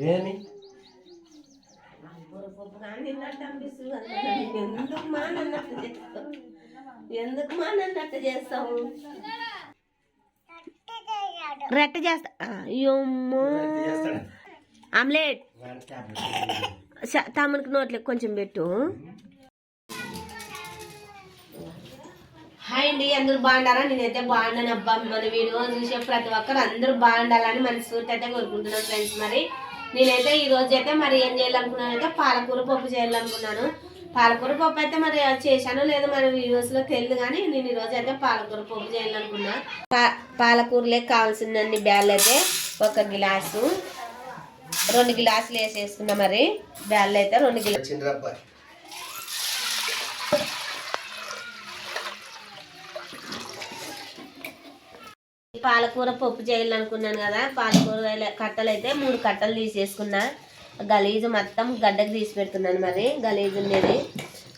ఏమి. ఎందుకు చేస్తావు ఎందుకు రెట్ట చేస్తా అయ్యమ్మో ఆమ్లెట్ స- తమ్మునికి నోట్లో కొంచెం పెట్టు. హాయ్ అండి అందరూ బాగుండారా నేనైతే బాగున్నాను. అబ్బా మన వీడియో చూసే ప్రతి ఒక్కరు అందరూ బాగుండాలని మనస్ఫూర్తి అయితే కోరుకుంటున్నాను ఫ్రెండ్స్ మరి. నేనైతే ఈ రోజు అయితే మరి ఏం చేయాలనుకున్నాను అయితే పాలకూర పప్పు చేయాలనుకున్నాను. పాలకూర పప్పు అయితే మరి చేశానో లేదో మరి వీడియోస్లో తెలియదు కానీ నేను ఈ రోజు అయితే పాలకూర పప్పు చేయాలనుకున్నా. పా పాలకూరలే కావాల్సిందండి బ్యాల్ అయితే ఒక గిలాసు రెండు గిలాసులు వేసేసుకున్నా మరి. బ్యాల్ అయితే రెండు గిలాసు పాలకూర పప్పు చేయాలనుకున్నాను కదా పాలకూర కట్టలు అయితే మూడు కట్టలు తీసేసుకున్నా. గలీజు మొత్తం గడ్డకు తీసి పెడుతున్నాను మరి గలీజు ఉండేది.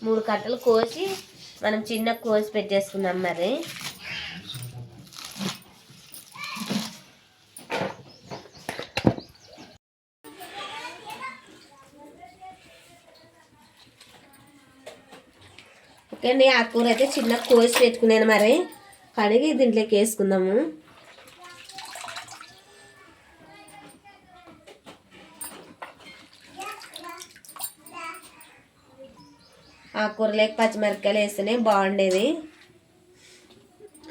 మూడు కట్టలు కోసి మనం చిన్న కోసి పెట్టేసుకున్నాం మరి. ఓకే అండి ఆకుకూర అయితే చిన్న కోసి పెట్టుకున్నాను మరి. కడిగి దీంట్లోకి వేసుకుందాము. ఆకుకూరలోకి పచ్చిమిరపకాయలు వేస్తేనే బాగుండేది.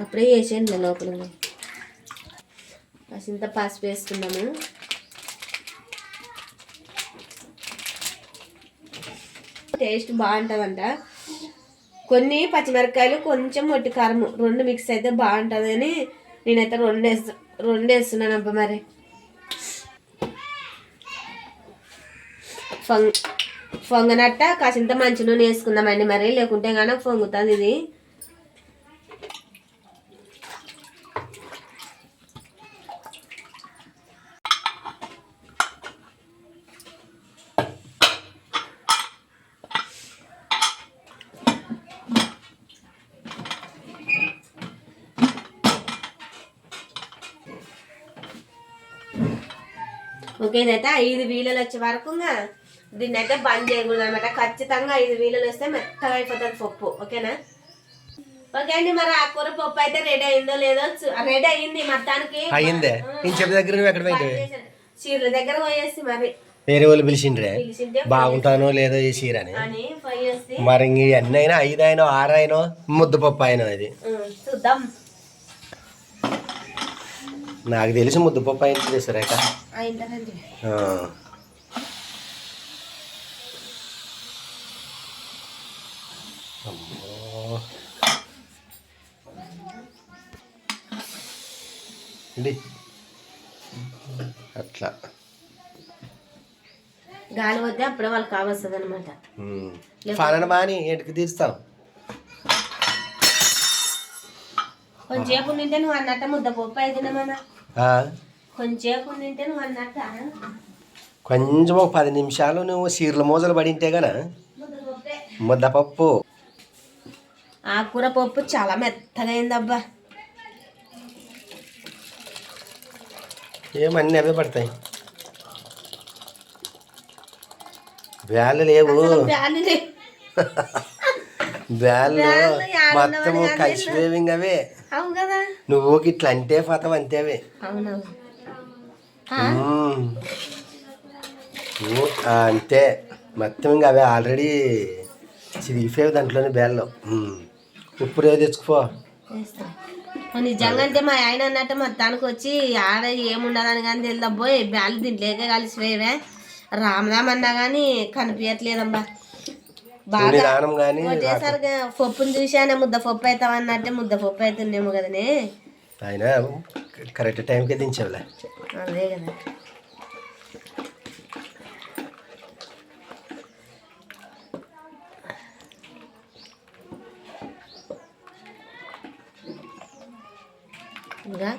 అప్పుడే వేసేయండి లోపల కాసింత పసుపు వేసుకున్నాము టేస్ట్ బాగుంటుందంట. కొన్ని పచ్చిమిరపకాయలు కొంచెం మొట్టి కారం రెండు మిక్స్ అయితే బాగుంటుందని నేనైతే రెండు వేస్తా రెండు వేస్తున్నాను అబ్బా మరి. ఫంగ్ పొంగనట్ట? కాసింత మంచి నూనె వేసుకుందామండి మరి. లేకుంటే కనుక పొంగుతుంది ఇది. ఓకే ఇదైతే ఐదు వీలలు వచ్చే వరకు దీన్ని అయితే బంద్ చేయకూడదు అనమాట ఖచ్చితంగా ఐదు వీలలు వస్తే మెత్తగా అయిపోతుంది పప్పు. ఓకేనా? ఓకే అండి మరి ఆ కూర పప్పు అయితే రెడీ అయిందో లేదో రెడీ అయింది మొత్తానికి. చెప్పే దగ్గర ఎక్కడ చీరల దగ్గర పోయేసి మరి. వేరే వాళ్ళు పిలిచిండ్రే? బాగుంటానో లేదో ఈ చీర అని మరి ఎన్ని అయినా ఐదు అయినో ఆరు అయినో ముద్దపప్పు అయినో అది. ఉం, చూద్దాం. నాకు తెలిసి ముద్దపప్పు అయింది సురేఖ ఇది. అట్లా. గాలి వద్దే అప్పుడే వాళ్ళకి కావస్తుంది అనమాట. ఫలానా మాని ఎంటికి తీరుస్తావు? కొంచెంసేపు నింటే నువ్వు అన్నట్ట ముద్ద పప్పు అయితేనేమన్నా? కొంచెంసేపు నింటే నువ్వు అన్నట్ట. కొంచెం ఒక పది నిమిషాలు నువ్వు చీరల మోజలు పడింటే గనా ముద్ద పప్పే. ముద్దపప్పు ఆకుకూర పప్పు చాలా మెత్తగా అయిందబ్బా. ఏమన్నీ అవే పడతాయి. బ్యాలు లేవు. బ్యాళ్ళు మొత్తము కలిసిపోయింగ్ అవే. నువ్వు ఇట్లా అంటే ఫతం అంతే అవే. అంతే. మొత్తం ఇంకా అవే ఆల్రెడీ చిరిగిపోయావు దాంట్లోనే బ్యాల్లో. ఉప్పు రేవు తెచ్చుకుపో. నిజంగా అంటే మా ఆయన అన్నట్టు మొత్తానికి వచ్చి ఆడ ఏముండదని కానీ తెలియబోయ్ బ్యాలు దీంట్లోకే కలిసిపోయేవే. రామరామ్ అన్నా కానీ కనిపించట్లేదమ్మా బాగా ఒకటేసారిగా పప్పుని చూశానే ముద్ద పప్పు అవుతావు అన్నట్టే ముద్ద పప్పు అవుతుందేమో కదనే. ఆయన కరెక్ట్ టైంకే దించావులే. అదే కదా. ఇంకా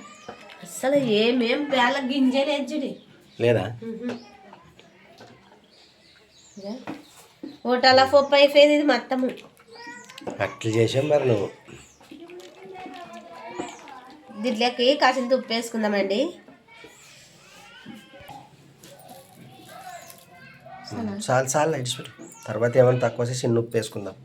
అసలు ఏమేం బేళ్ళ గింజలేదు చూడి లేదా? హోటల పప్పు అయిపోయింది ఇది మొత్తము. అట్లా చేసాం మరి నువ్వు. దీంట్లోకి కాసింత ఉప్పు వేసుకుందామండి. చాలు చాలు ఇడిచిపెట్టు తర్వాత ఏమైనా తక్కువ వస్తే చిన్న ఉప్పు వేసుకుందాం.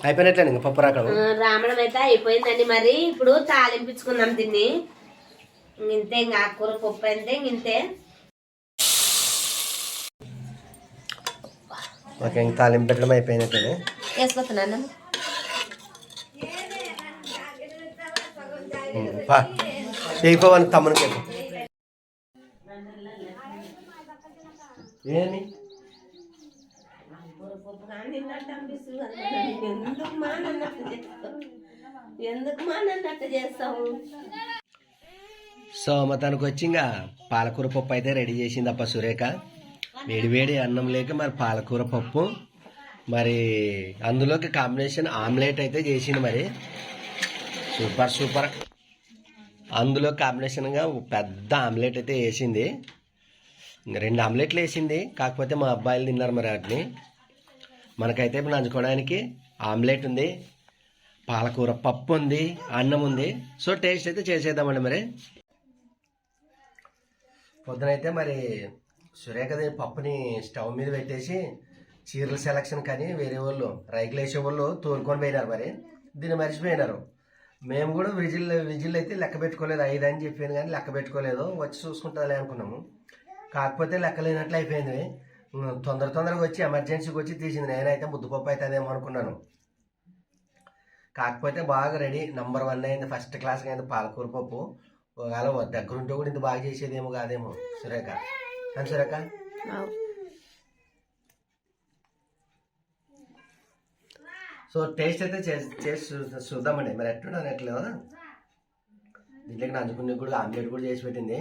అయిపోయినట్లే ఇంకా పప్పు రాకడం ఆ, రామడం అయితే అయిపోయిందండి మరి. ఇప్పుడు తాలింపించుకుందాం దీన్ని ఇంతే ఇంకా ఆకుకూర పప్పు అయితే ఇంతే. ఓకే ఇంక తాలింపు పెట్టడం అయిపోయినట్లే వేసుకొస్తున్నాను చేయకోవని తమ్మునికి. ఏమి ఎందుకు మా నన్నట్టు చేస్తావు ఎందుకు మా చేస్తావు? సో ఇంకా పాలకూర పప్పు అయితే రెడీ చేసింది అప్ప సురేఖ. వేడి వేడి అన్నం లేక మరి పాలకూర పప్పు. మరి అందులోకి కాంబినేషన్ ఆమ్లెట్ అయితే చేసింది మరి. Super super. అందులో కాంబినేషన్గా పెద్ద ఆమ్లెట్ అయితే వేసింది. రెండు ఆమ్లెట్లు వేసింది. కాకపోతే మా అబ్బాయిలు తిన్నారు మరి వాటిని. మనకైతే ఇప్పుడు నంచుకోవడానికి ఆమ్లెట్ ఉంది. పాలకూర పప్పు ఉంది అన్నం ఉంది సో టేస్ట్ అయితే చేసేద్దామండి మరి. పొద్దునైతే మరి సురేఖది పప్పుని స్టవ్ మీద పెట్టేసి చీరల సెలక్షన్ కానీ వేరే వాళ్ళు రైకులు వేసే వాళ్ళు తోలుకొని పోయినారు మరి. దీన్ని మర్చిపోయినారు. మేము కూడా విజిల్ విజిల్ అయితే లెక్క పెట్టుకోలేదు ఐదు అని చెప్పాను కానీ లెక్క పెట్టుకోలేదు. వచ్చి చూసుకుంటుందిలే అనుకున్నాము. కాకపోతే లెక్క లేనట్లు అయిపోయింది. తొందర తొందరగా వచ్చి ఎమర్జెన్సీకి వచ్చి తీసింది. నేనైతే ముద్దుపప్పు అవుతుందేమో అనుకున్నాను. కాకపోతే బాగా రెడీ నంబర్ వన్ అయింది ఫస్ట్ క్లాస్ అయింది పాలకూర పప్పు. ఒకవేళ దగ్గరుంటే కూడా ఇంత బాగా చేసేదేమో కాదేమో సురేఖ. అని సురేఖ? సో టేస్ట్ అయితే చేసి చూద్దామండి. మరి ఎట్లుండదు ఎట్లేదు. దీంట్లోకి నంచుకునే కూడా ఆమ్లెట్ కూడా చేసి పెట్టింది.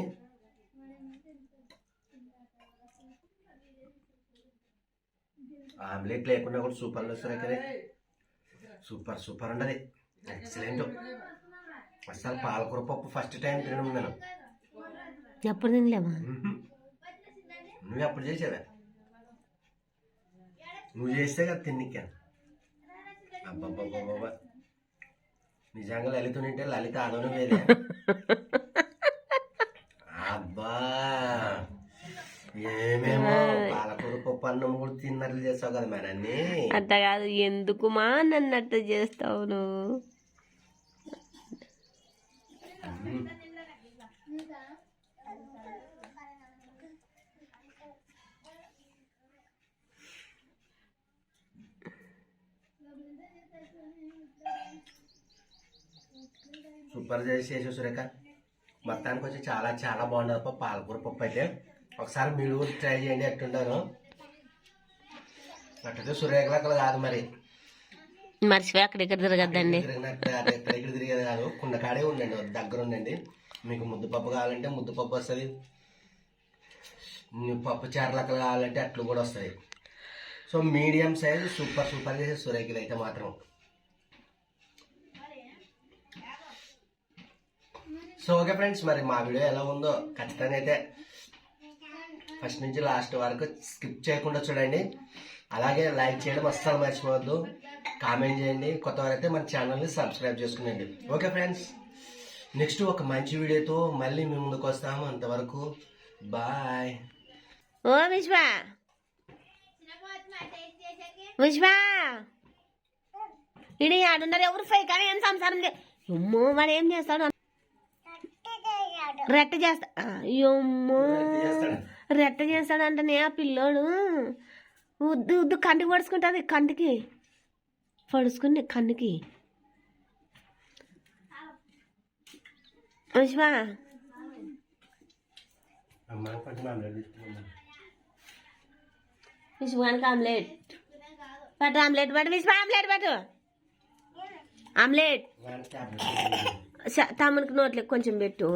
ఆమ్లెట్ లేకుండా కూడా సూపర్ సురేఖనే. సూపర్ సూపర్ ఉండదు ఎక్సలెంట్ అసలు పాలకూర పప్పు ఫస్ట్ టైం తినడం నేను. ఎప్పుడు తినలేమా. నువ్వు అప్పుడు చేసావా? నువ్వు చేస్తే కదా తిన్నిక. అబ్బబ్బబ్బబ్బా నిజంగా లలిత ఉంటే లలిత అదను వేరే అబ్బా ఏమేమో పాలకూర పప్పు అన్నం కూడా తిన్నట్లు చేస్తావు కదా అన్నీ? అట్ట కాదు ఎందుకు మా నన్నట్టు చేస్తావు నువ్వు. సూపర్ చేసి చేసే సురేఖ. మొత్తానికి వచ్చి చాలా చాలా బాగుండదు. పాలకూర పప్పు అయితే. ఒకసారి మీరు కూడా ట్రై చేయండి ఎట్టుంటాను అట్టయితే సురేఖలక్కలు కాదు మరి. మర్చిపోయి అక్కడ ఇక్కడ తిరగద్దండి. ఇక్కడ ఇక్కడ తిరిగేది కాదు. కుండకాడే ఉండండి దగ్గర ఉండండి. మీకు ముద్దపప్పు కావాలంటే ముద్దపప్పు వస్తుంది. పప్పు చారలక్కలు కావాలంటే అట్లు కూడా వస్తాయి so medium size super super చేసే సురేఖలు అయితే మాత్రం. సో ఓకే ఫ్రెండ్స్ మరి మా వీడియో ఎలా ఉందో ఖచ్చితంగా అయితే ఫస్ట్ నుంచి లాస్ట్ వరకు స్కిప్ చేయకుండా చూడండి. అలాగే లైక్ చేయడం అస్సలు మర్చిపోవద్దు. కామెంట్ చేయండి. కొత్త వారైతే మన ఛానల్ని సబ్స్క్రైబ్ చేసుకునండి ఓకే ఫ్రెండ్స్ నెక్స్ట్ ఒక మంచి వీడియోతో మళ్ళీ మీ ముందుకు వస్తాము. అంతవరకు బాయ్. ఓ విశ్వ విశ్వ ఇడి ఆడున్నారు ఎవరు ఫై కానీ ఏం సంసారం అమ్మో వాడు ఏం చేస్తాడు? రెట్ట చేస్తా అయ్యమ్మో రెట్ట చేస్తాడంటనే ఆ పిల్లోడు. ఉద్దు ఉద్దు కంటికి పడుచుకుంటుంది కంటికి. పడుచుకుని ఆమ్లెట్ తీసుకున్నాం విశ్వానికి ఆమ్లెట్. పట్టు ఆమ్లెట్ పట్టు విశ్వ ఆమ్లెట్ పట్టు. ఆమ్లెట్. తమ్మునికి నోట్లే కొంచెం పెట్టు.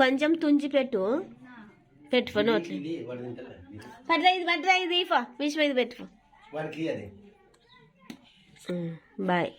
కొంచెం తుంచి పెట్టు. పెట్టుకో నోట్లు. పట్రా ఇది పట్రా ఇది ఫో విశ్వ ఇది పెట్టుకో. బాయ్.